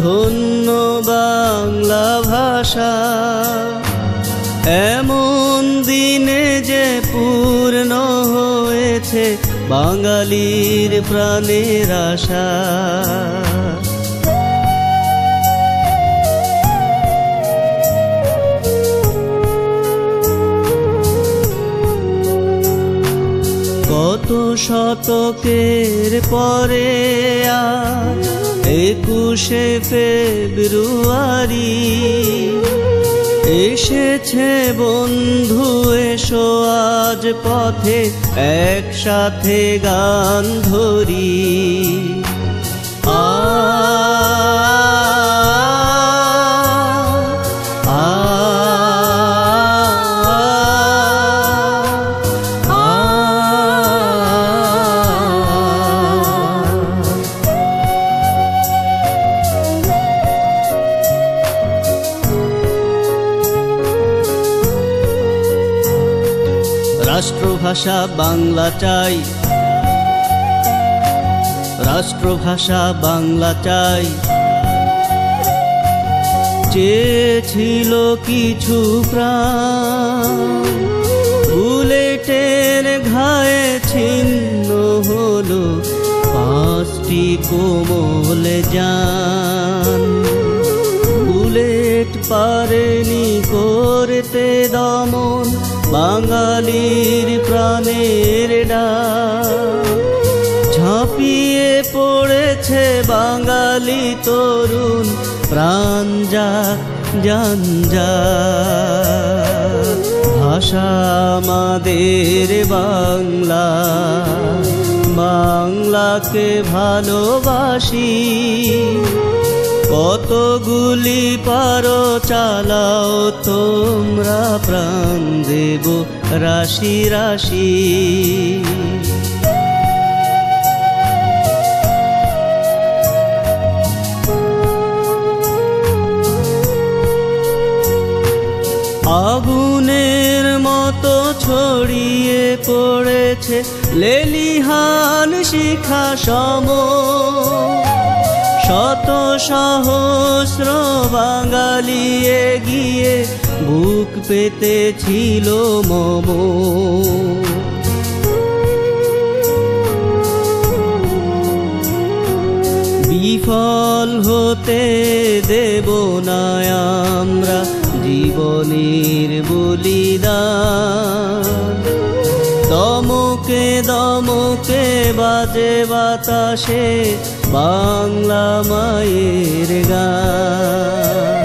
ধন্য বাংলা ভাষা। এমন দিনে যে পূর্ণ হয়েছে বাঙালির প্রাণের আশা। কত শতকের পরে আজ একুশে ফেব্রুয়ারি এসেছে বন্ধু, এসো আজ পথে একসাথে গান ধরি। আ রাষ্ট্রভাষা বাংলা চাই। রাষ্ট্রভাষা বাংলা চাই। চেয়েছিল কিছু প্রাণ। বুলেটের ঘায়ে ছিন্ন হলো পাঁচটি কোমল যান। বুলেট পারেনি করতে দমন। বাঙালির প্রাণের ডাক ঝাঁপিয়ে পড়েছে বাঙালি তরুণ প্রাণ যাক জান। ভাষা আমাদের বাংলা, বাংলাকে ভালোবাসি কতগুলি পারো চালাও, তোমরা প্রাণ দেব রাশি রাশি। আগুনের মতো ছড়িয়ে পড়েছে লেলিহান শিখা সম। শত সহস্র বাঙালি এগিয়ে বুক পেতেছিল মম। বিফল হতে দেব না আমরা জীবনের বলিদান। দমকে দমকে বাজে বাতাসে বাংলা মায়ের গান